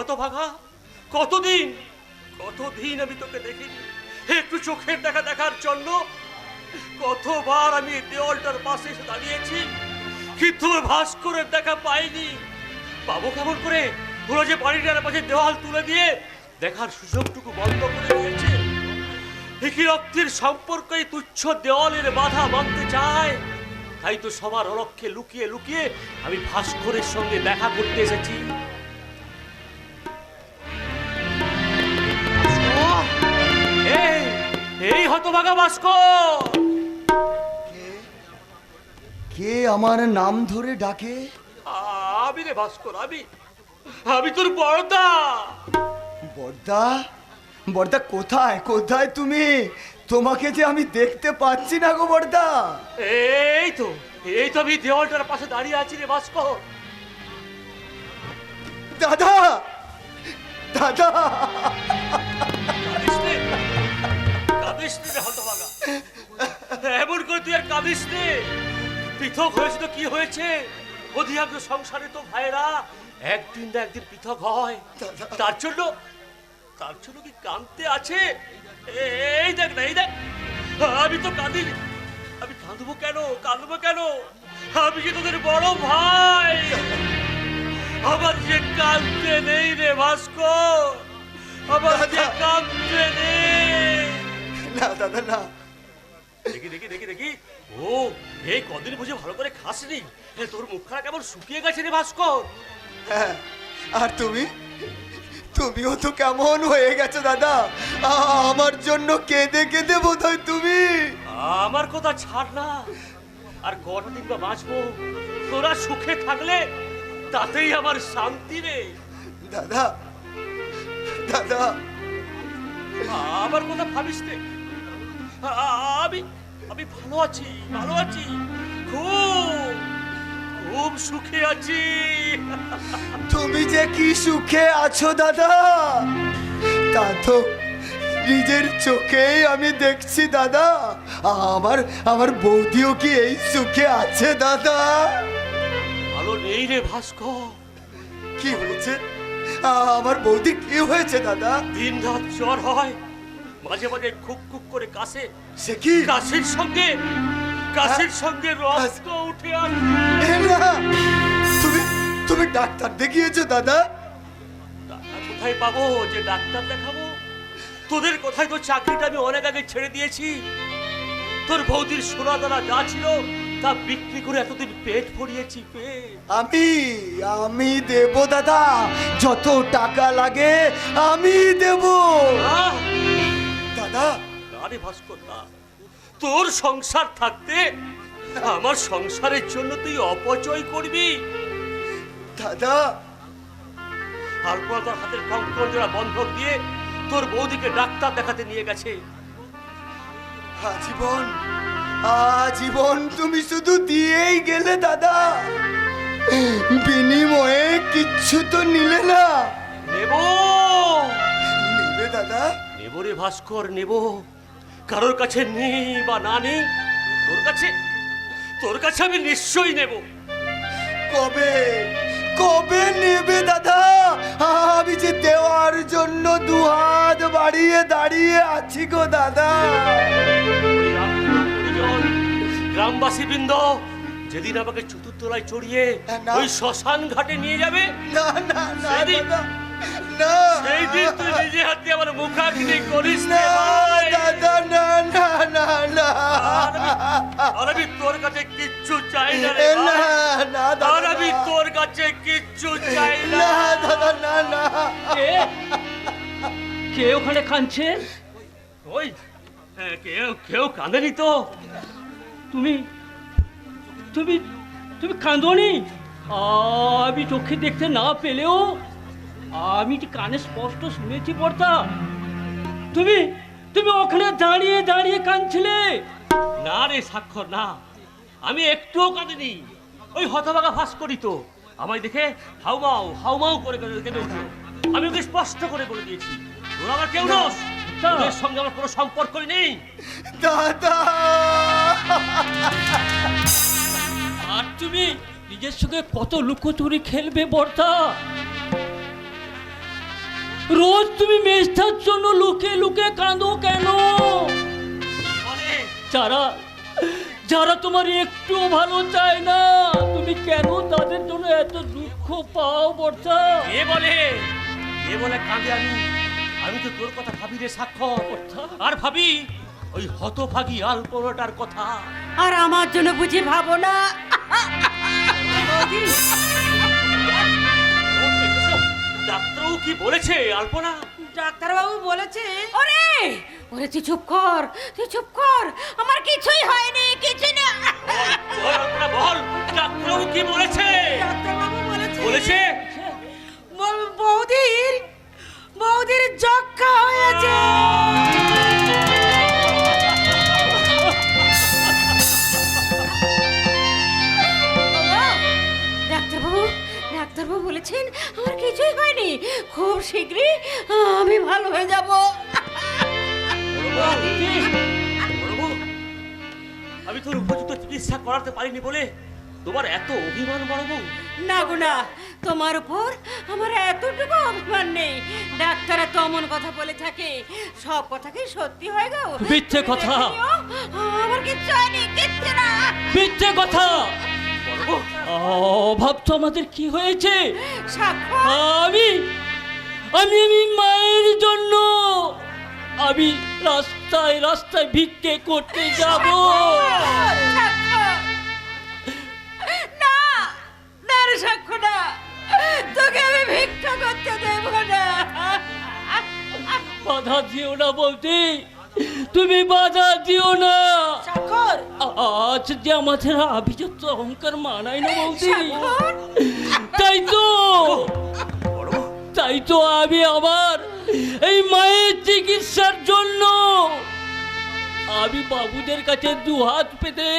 হতভাগা কতদিন? কতদিন আমি তোকে দেখিনি? একটু চোখের দেখা দেখার জন্য কতবার আমি দেওয়ালটার পাশে এসে দাঁড়িয়েছি, কিন্তু ভাস্করের দেখা পাইনি। পাবো কেমন করে ওরা যে বাড়িটার পাশে দেওয়াল তুলে দিয়ে দেখার সুযোগটুকু বন্ধ করে দিয়েছে। একই রক্তের সম্পর্ক তুচ্ছ দেওয়ালের বাধা মানতে চায়। তাই তো সবার অলক্ষ্যে লুকিয়ে লুকিয়ে আমি ভাস্করের সঙ্গে দেখা করতে এসেছি। এই হতভাগা ভাস্কর! কে আমার নাম ধরে ডাকে? আমি রে ভাস্কর আমি আমি তোর বড়দা! বর্দা বর্দা কোথায়? কোথায় তুমি? তোমাকে যে আমি দেখতে পাচ্ছি না গো বর্দা এই তো এই তো আমি দেওয়ালটার পাশে দাঁড়িয়ে আছি রে ভাস্কর। দাদা! দাদা! কাঁদিস রে হতভাগা। এমন করে তুই আর কাঁদিস নে। পৃথক হয়েছে তো কি হয়েছে? অধিকাংশ সংসারে তো ভাইরা একদিন না একদিন পৃথক হয়। তার জন্য তার জন্য কি কাঁদতে আছে? এই দেখ না, এই দেখ। আমি তো কাঁদি আমি কাঁদবো কেন? কাঁদবো কেন? আমি যে তোদের বড় ভাই? আমার যে কাঁদতে নেই রে ভাস্কর, আমার যে কাঁদতে নেই। না দাদা না। দেখি দেখি দেখি দেখি। ও এই কদিন বুঝে ভালো করে খাসনি? তোর মুখখানা কেমন শুকিয়ে গেছে রে ভাস্কর? হ্যাঁ আর তুমি? তুমিও তো কেমন হয়ে গেছো দাদা। আমার জন্য কেঁদে কেঁদে বোধ হয় তুমি। আমার কথা ছাড় না। আর কটা দিন বা বাঁচবো তোরা সুখে থাকলে তাতেই আমার শান্তি রে। দাদা দাদা। আমার কথা ভাবিস নে। আ- আমি আমি ভালো আছি ভালো আছি। খুব খুব সুখে আছি। তুমি যে কি সুখে আছো দাদা? তা তো নিজের চোখেই আমি দেখছি দাদা। আমার আমার বৌদিও কি এই সুখে আছে দাদা? ভালো নেই রে ভাস্কর। কি হয়েছে? আমার বৌদি কি হয়েছে দাদা? দিন রাত জ্বর হয় মাঝে মাঝে খুব খুব করে কাশে। সে কি? কাশির সঙ্গে কাশির সঙ্গে রক্ত উঠে আসে। তুমি তুমি ডাক্তার দেখিয়েছো দাদা। কোথায় পাবো? যে ডাক্তার দেখাবো? তোদের কোথায় তো চাকরিটা আমি অনেক আগে ছেড়ে দিয়েছি। তোর বৌদির সোনা দানা যা ছিল তা বিক্রি করে এতদিন পেট ভরিয়েছি পেট। আমি আমি দেব দাদা। যত টাকা লাগে আমি দেব। আহ! দাদা। না রে ভাস্কর না তোর সংসার থাকতে আমার সংসারের জন্য তুই অপচয় করবি। দাদা। তারপর তোর হাতের কঙ্কর জোড়া বন্ধক দিয়ে তোর বৌদিকে ডাক্তার দেখাতে নিয়ে গেছে। আজীবন আজীবন তুমি শুধু দিয়েই গেলে দাদা। বিনিময়ে কিচ্ছু তো নিলে না। নেব। নেবে দাদা। নেব রে ভাস্কর নেব। কারোর কাছে নেই বা না নেই তোর কাছে তোর কাছে আমি নিশ্চয়ই নেব। কবে কবে নেবে দাদা? আমি যে দেওয়ার জন্য দুহাত বাড়িয়ে দাঁড়িয়ে আছি গো দাদা। গ্রামবাসী বৃন্দ যেদিন আমাকে চতুর্থলায় চড়িয়ে। ওই শ্মশান ঘাটে নিয়ে যাবে না না না না। সেই দিন তুই নিজে হাতে আমার মুখাগ্নি করিস না না দাদা না না না না। আর আমি- তোর কাছে কিচ্ছু চাই না রে না না আর আমি তোর কাছে কিচ্ছু চাই না। না দাদা না না। কে? কে ওখানে কাঁদছে ওই কেউ কেউ কাঁদেনি তো। তুমি তুমি তুমি কাঁদনি? আমি চোখে দেখতে না পেলেও আমি যে কানে স্পষ্ট শুনেছি পড়তা তুমি তুমি ওখানে দাঁড়িয়ে দাঁড়িয়ে কাঁদছিলে। না রে স্বাক্ষর না। আমি একটুও কাঁদিনি। ওই হতভাগা ফাঁস করি তো। আমায় দেখে হাউমাউ হাউমাউ করে কেঁদে উঠল আমি ওকে স্পষ্ট করে বলে দিয়েছি। ওরা আমার কেউ নস তা। তোদের সঙ্গে আমার কোনো সম্পর্কই নেই। দাদা আর তুমি নিজের সঙ্গে কত লুকোচুরি খেলবে বর্তা রোজ তুমি মেজটার জন্য লুকে লুকে কাঁদো কেন? বলে। যারা যারা তোমার একটু ভালো চায় না তুমি কেন তাদের জন্য এত দুঃখ পাও বর্ষা? এ বলে এ বলে কাঁদে আমি। আমি তো তোর কথা ভাবি রে স্বাক্ষর আর ভাবি ওই হতভাগী আলপনাটার কথা। আর আমার জন্য বুঝি ভাবো না? ডাক্তারও কি বলেছে আলপনা? ডাক্তারবাবু বলেছে। ওরে! ওরে তুই চুপ কর তুই চুপ কর। আমার কিছুই হয়নি কিছুই না। বল আলপনা বল কি বলেছে? ডাক্তারবাবু বলেছে বলেছে? বৌদির বৌদির যক্ষা হয়েছে। ডাক্তারবাবু বলেছেন আমার কিছুই হয়নি। খুব শীঘ্রই আমি ভালো হয়ে যাব। আমি তোর উপযুক্ত চিকিৎসা করাতে পারিনি বলে তোমার এত অভিমান বড়বু? না গো না। তোমার উপর আমার এতটুকু অভিমান নেই। ডাক্তাররা তো অমন কথা বলে থাকে। সব কথা কি সত্যি হয় গো? মিথ্যে কথা। আমার কিচ্ছু হয়নি কিচ্ছু না। মিথ্যে কথা। বড়বু আমাদের কি হয়েছে? আমি আমি আমি মায়ের জন্য আমি রাস্তায় রাস্তায় ভিক্ষে করতে যাব। বাধা দিও না বলতে তুমি বাধা দিও না। সাক্ষর আজ যে আমাদের আভিজাত্য অহংকার মানায় না বলতে তাই তো তাই তো আমি আবার এই মায়ের চিকিৎসার জন্য আমি বাবুদের কাছে দু হাত পেতে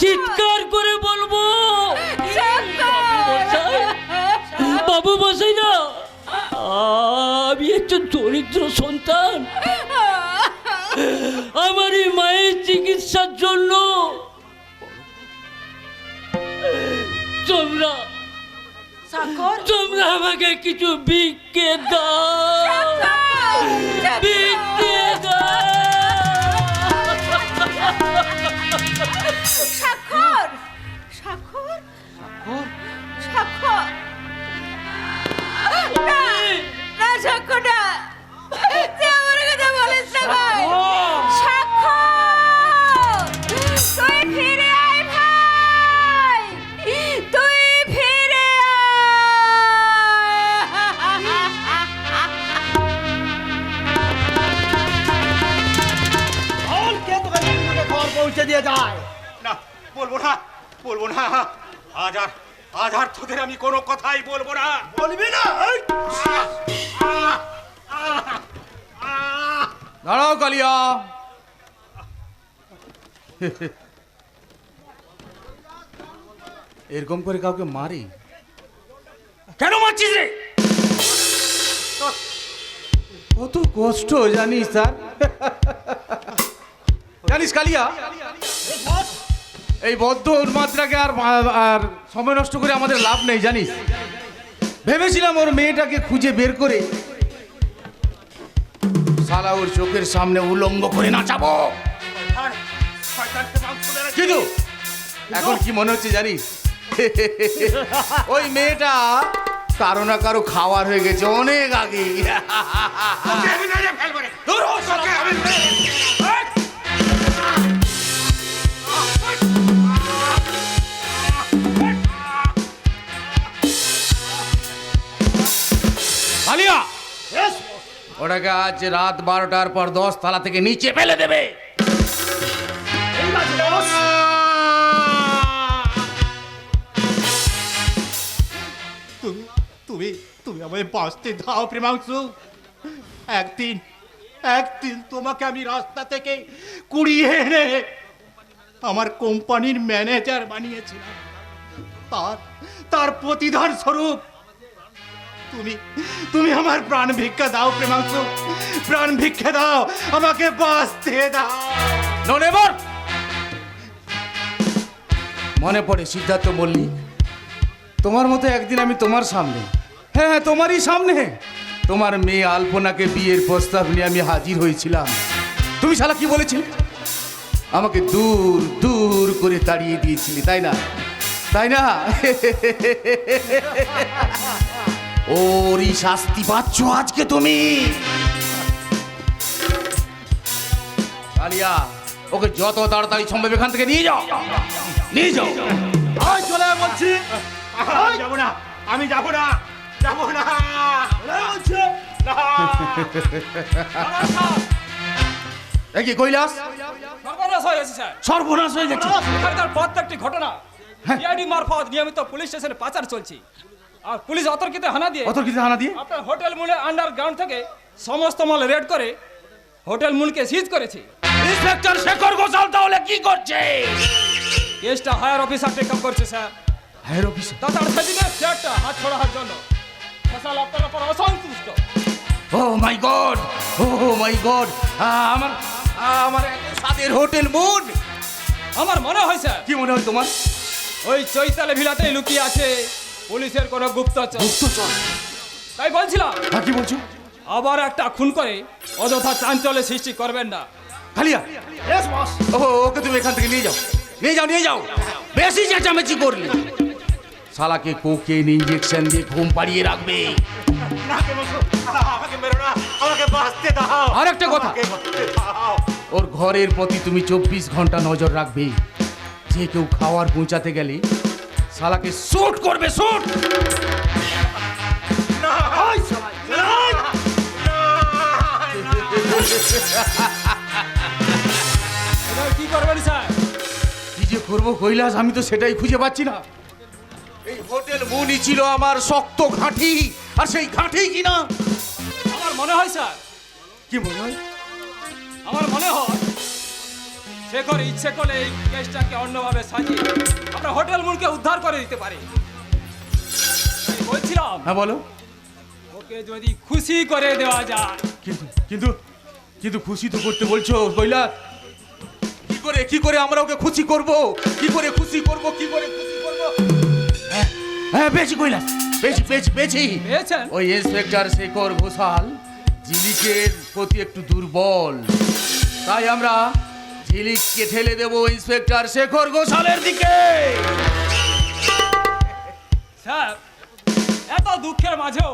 চিৎকার করে বলব। বাবু বসাই না আমি একজন দরিদ্র সন্তান। আমার এই মায়ের চিকিৎসার জন্য। তোমরা সাক্ষর তোমরা আমাকে কিছু ভিক্ষে দাও। স্বাক্ষর স্বাক্ষর স্বাক্ষর না না। যায়। না বলব না বলব না। আজ আর আজ আর তোদের আমি কোনো কথাই বলব না। বলবি না? দাঁড়াও কালিয়া। এরকম করে কাউকে মারি? কেন মারছিস রে? কত কষ্ট জানিস স্যার? জানিস কালিয়া? এই বদ্ধ উন্মাত্রাকে আর আর সময় নষ্ট করে আমাদের লাভ নেই, জানিস? ভেবেছিলাম ওর মেয়েটাকে খুঁজে বের করে সালা ওর চোখের সামনে উলঙ্গ করে নাচাবো। কিন্তু এখন কি মনে হচ্ছে জানিস? ওই মেয়েটা কারও না কারও খাওয়ার হয়ে গেছে অনেক আগে। আলিয়া ওটাকে আজ রাত বারোটার পর দশ তালা থেকে নিচে ফেলে দেবে। তুমি তুমি তুমি আমায় বাঁচতে দাও প্রেমাংশু। একদিন একদিন তোমাকে আমি রাস্তা থেকে কুড়িয়ে এনে আমার কোম্পানির ম্যানেজার বানিয়েছিলাম। তার তার প্রতিদান স্বরূপ তুমি। তুমি আমার প্রাণ ভিক্ষা দাও, প্রেমাংশু। প্রাণ ভিক্ষা দাও, আমাকে বাঁচতে দাও। মনে পড়ে সিদ্ধার্থ মল্লিক তোমার মতো একদিন আমি তোমার সামনে। হ্যাঁ হ্যাঁ তোমারই সামনে। তোমার মেয়ে আলপনাকে বিয়ের প্রস্তাব নিয়ে আমি হাজির হয়েছিলাম। তুমি শালা কি বলেছিলে? আমাকে দূর দূর করে তাড়িয়ে দিয়েছিলি, তাই না? তাই না? ওরই শাস্তি পাচ্ছ আজকে তুমি। আলিয়া ওকে যত তাড়াতাড়ি সম্ভব এখান থেকে নিয়ে যাও। নিয়ে যাও। আয় চলে বলছি। যাব না আমি যাব না যাব না। বলছি। কি কৈলাস? সর্বনাশ হয়ে গেছে স্যার। সর্বনাশ হয়ে গেছে। প্রত্যেকটি ঘটনা হ্যাঁ। মারফত নিয়মিত পুলিশ স্টেশনে পাচার চলছে। আর পুলিশ অতর্কিতে হানা দিয়ে অত কিছু হানা দিয়ে? আপনার হোটেল মূলে আন্ডারগ্রাউন্ড থেকে সমস্ত মাল রেড করে হোটেল মূলকে সিজ করেছে। ইন্সপেক্টর শেখর ঘোষাল তাহলে কি করছে? কেসটা হায়ার অফিসার টেক আপ করছে স্যার হায়ার অফিসার তাছাড়া সেদিনের ফ্ল্যাটটা হাত ছড়ার জন্য। ফসল আপনার উপর অসন্তুষ্ট। ও মাই গড ও মাই গড আমার আমার স্বাদের হোটেল মুড আমার মনে হয় স্যার কি মনে হয় তোমার? ওই চৈতালে ভিলাতেই লুকিয়ে আছে পুলিশের কোনো গুপ্তচর। গুপ্তচর। তাই বলছিলাম হ্যাঁ কি বলছো? আবার একটা খুন করে অযথা চাঞ্চল্যের সৃষ্টি করবেন না। খালিয়া। এস বস ও ওকে তুমি এখান থেকে নিয়ে যাও। নিয়ে যাও নিয়ে যাও। বেশি চেঁচামেচি করলে। শালাকে কোকেন ইঞ্জেকশন দিয়ে ঘুম পাড়িয়ে রাখবে। না কে বলছো? আমাকে মেরো না। আমাকে বাঁচতে দাও। আর একটা কথা। ওর ঘরের প্রতি তুমি চব্বিশ ঘণ্টা নজর রাখবে। যে কেউ খাওয়ার পৌঁছাতে গেলে শালাকে শুট করবে শুট কি করবেন স্যার? কি যে করব কৈলাস আমি তো সেটাই খুঁজে পাচ্ছি না। এই হোটেল মুনি ছিল আমার শক্ত ঘাঁটি আর সেই ঘাঁটি কিনা? আমার মনে হয় স্যার। কি মনে হয়? আমার মনে হয় শেখর ইচ্ছে করলে এই কেসটাকে অন্যভাবে সাজিয়ে আমরা হোটেল মুনকে উদ্ধার করে দিতে পারি। বলছিলাম হ্যাঁ বলো। ওকে যদি খুশি করে দেওয়া যায়। কিন্তু কিন্তু কিন্তু খুশি তো করতে বলছো কৈলাস কি করে কি করে আমরা ওকে খুশি করব? কি করে খুশি করব কি করে খুশি করব? হ্যাঁ, হ্যাঁ পেয়েছি কৈলাস পেয়েছি পেয়েছি পেয়েছি। ওই ইন্সপেক্টর শেখর ঘোষাল ঝিলিকের প্রতি একটু দুর্বল তাই আমরা ঝিলিককে ঠেলে দেবো ইন্সপেক্টর শেখর ঘোষালের দিকে। স্যার এত দুঃখের মাঝেও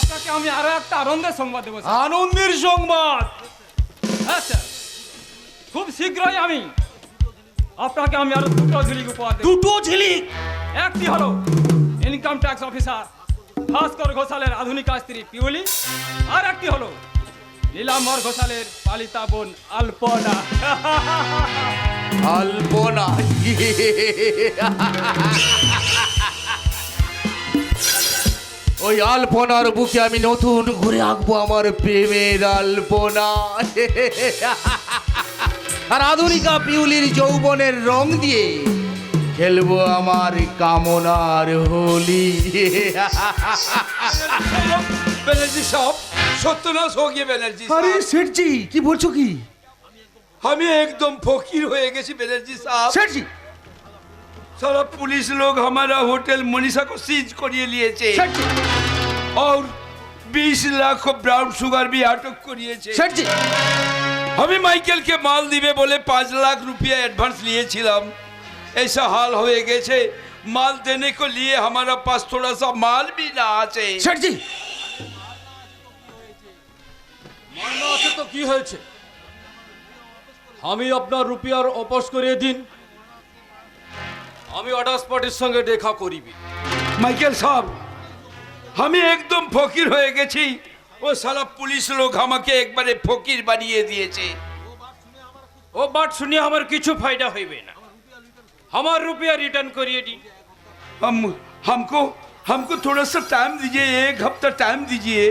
আপনাকে আমি আরও একটা আনন্দের সংবাদ দেবো আনন্দের সংবাদ? হ্যাঁ স্যার। খুব শীঘ্রই আমি আপনাকে আমি আরও দুটো ঝুলিক উপহার দুটো ঝিলিক? একটি হলো ইনকাম ট্যাক্স অফিসার ভাস্কর ঘোষালের আধুনিক স্ত্রী পিউলি আর একটি হলো নীলাম্বর ঘোষালের পালিতা বোন আলপনা। আলপনা। ওই আলপনার বুকে আমি নতুন ঘুরে আঁকবো আমার প্রেমের আলপনা। আর আধুনিকা পিউলির যৌবনের রং দিয়ে খেলব আমার কামনার হোলি। ব্যানার্জি সাহেব সত্যনাশ হোগিয়ে ব্যানার্জি আরে শেঠজি কি বলছো কি আমি একদম ফকির হয়ে গেছি ব্যানার্জি সাহেব শেঠজি सारा पुलिस लोग हमारा होटल मनीषा को सीज करिए लिए थे और 20 लाख को ब्राउन शुगर भी अटक करिए थे सर जी हमें माइकल के माल दिवे बोले 5 लाख रुपया एडवांस लिए छिलम ऐसा हाल होए गए छे माल देने को लिए हमारा पास थोड़ा सा माल भी ना आचे सर जी শেঠজি আছে তো কি হয়েছে আমি আপনার রুপিয়ার অপস করিয়ে দিন আমি অর্ডার স্পটের সঙ্গে দেখা করিবি মাইকেল সাহেব আমি একদম ফকির হয়ে গেছি ও সারা পুলিশ লোক আমাকে একবারে ফকির বানিয়ে দিয়েছে ও বাট শুনে আমার কিছু ফায়দা হইবে না আমার রুপিয়া রিটার্ন করিয়ে দি हम हमको हमको थोड़ा सा टाइम दीजिए एक हफ्ता टाइम दीजिए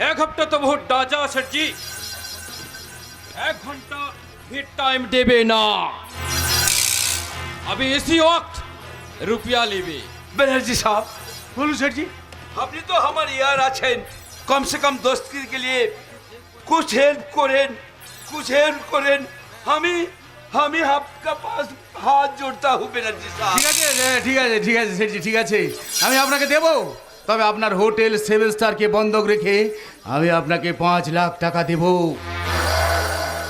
এক হপ্তাহ তো বহুত ডাজা সেটজি এক ঘন্টা भी টাইম দেবে না अभी इसी वक्त रुपया लेबे बनर्जी साहब বলুন শেঠজি আপনি তো আমার ইয়ার আছেন কম সে কম দোস্তির के लिए कुछ हेल्प করেন कुछ हेल्प করেন আমি আমি आपका पास हाथ जोड़ता हूँ बनर्जी साहब ঠিক আছে এ, ঠিক আছে ঠিক আছে শেঠজি ঠিক আছে আমি আপনাকে দেবো তবে আপনার হোটেল সেভেন স্টারকে বন্ধক রেখে আমি আপনাকে পাঁচ লাখ টাকা দেব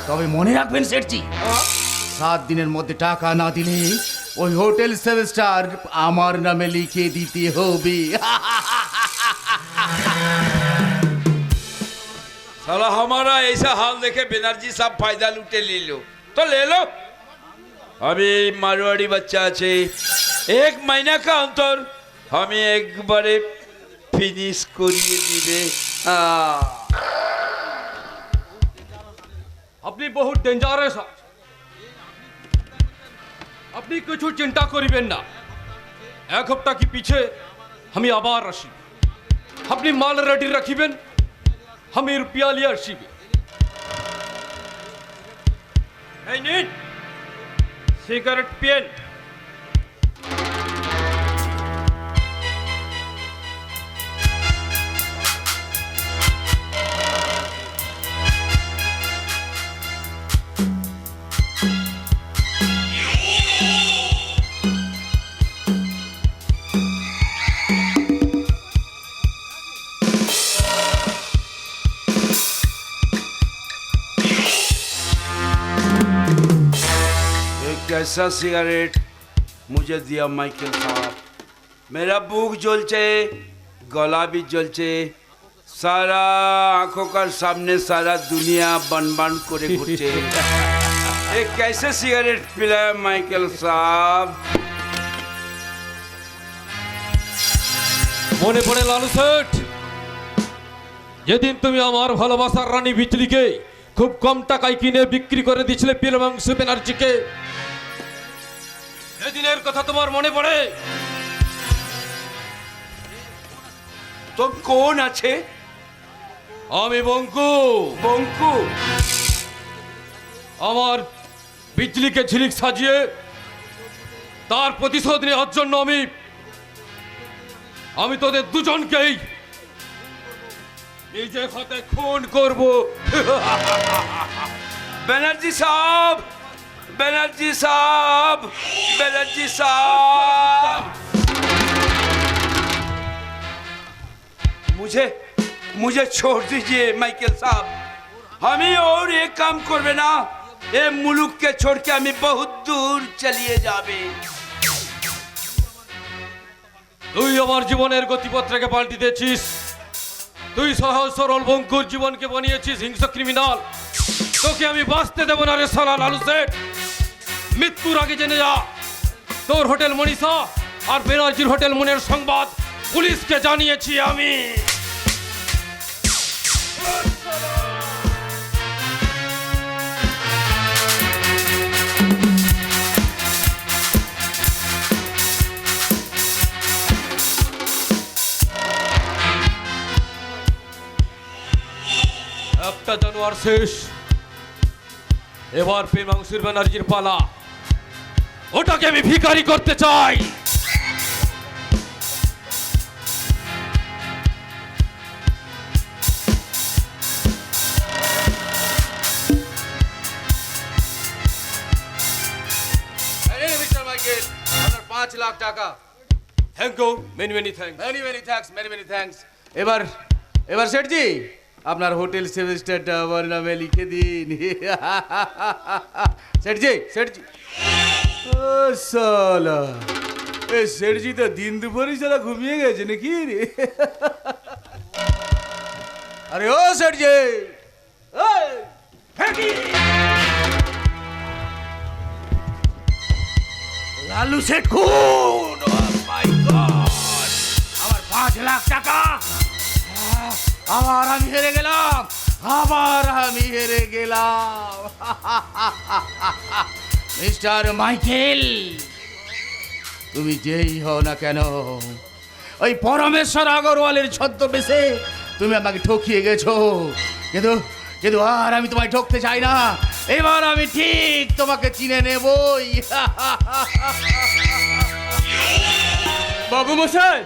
তবে মনে রাখবেন সেটজি সাত দিনের মধ্যে টাকা না দিলে ওই হোটেল সেভেন স্টার আমার নামে লিখে দিতে হবে साला हमारा ऐसा हाल देखे बनर्जी साहब फायदा लूटे ले लो तो ले लो अभी मारवाड़ी बच्चा আছে এক মহিনা का अंतर हमें একবারে ফিনিশ করিয়ে দিবে আহ আপনি বহুত ডেঞ্জারাস আপনি কিছু চিন্তা করিবেন না এক হপ্তাহ কি পিছে আমি আবার আসি আপনি মাল রেডি রাখিবেন আমি রুপিয়া লিয়ে আসিবে এই নিন সিগারেট পেন ये कैसा सिगरेट मुझे दिया माइकल साहब मेरा बुक जलचे गला भी जलचे सारा आंखों का सामने सारा दुनिया बन बन करे घुटे ये कैसे सिगरेट पिलाया माइकल साहब মনে পড়ে লালু সেঠ যেদিন তুমি আমার ভালোবাসার রানী বিচলিকে খুব কম টাকায় কিনে বিক্রি করে দিয়েছিলে পিলমাংশ ব্যানার্জিকে সেদিনের কথা তোমার মনে পড়ে তো কোন আছে? আমি বঙ্কু। বঙ্কু। আমার বিজলিকে ঝিলিক সাজিয়ে তার প্রতিশোধ নেওয়ার জন্য আমি আমি তোদের দুজনকেই নিজের হাতে খুন করব। ব্যানার্জি সাহেব बनर्जी साहब बनर्जी साहब मुझे मुझे छोड़ दीजिए माइकल साहब हमें और एक काम করবে না এ মুলুককে छोड़ के আমি বহুত দূর চলিয়ে যাবে তুই আমার জীবনের গতিপত্রকে পাল্টি দিয়েছিস তুই সহজ সরল বঙ্কুর জীবনকে বানিয়েছিস হিংস্র ক্রিমিনাল তোকে আমি বাঁচতে দেবো না রে সালা লালু সেঠ মৃত্যুর আগে জেনে যা। তোর হোটেল মনীষা আর বেনার্জির হোটেল মনের সংবাদ পুলিশকে জানিয়েছি আমি। একটা জানোয়ার শেষ। এবার পেমাংসুর ব্যানার্জির পালা। ওটাকে আমি ভিখারি করতে চাই। পাঁচ লাখ টাকা। Thank you many many thank many many thanks many many thanks এবার এবার সেটজি আপনার হোটেল সেভেন স্টারটা আমার নামে লিখে দিন। সেটজি ও সালা। এ সেটজি তো দিন দুপুরই সালা ঘুমিয়ে গেছে নাকি রে? আরে ও ফেঁকি! লালু সেট খুন। আমার পাঁচ লাখ টাকা। আবার আমি হেরে গেলাম। আবার আমি হেরে গেলাম। Mister Michael. তুমি যেই হও না কেন, ওই পরমেশ্বর আগরওয়ালের ছদ্মবেশে তুমি আমাকে ঠকিয়ে গেছো। কিন্তু কিন্তু আর আমি তোমায় ঠকতে চাই না। এবার আমি ঠিক তোমাকে চিনে নেবই। বাবু মশাই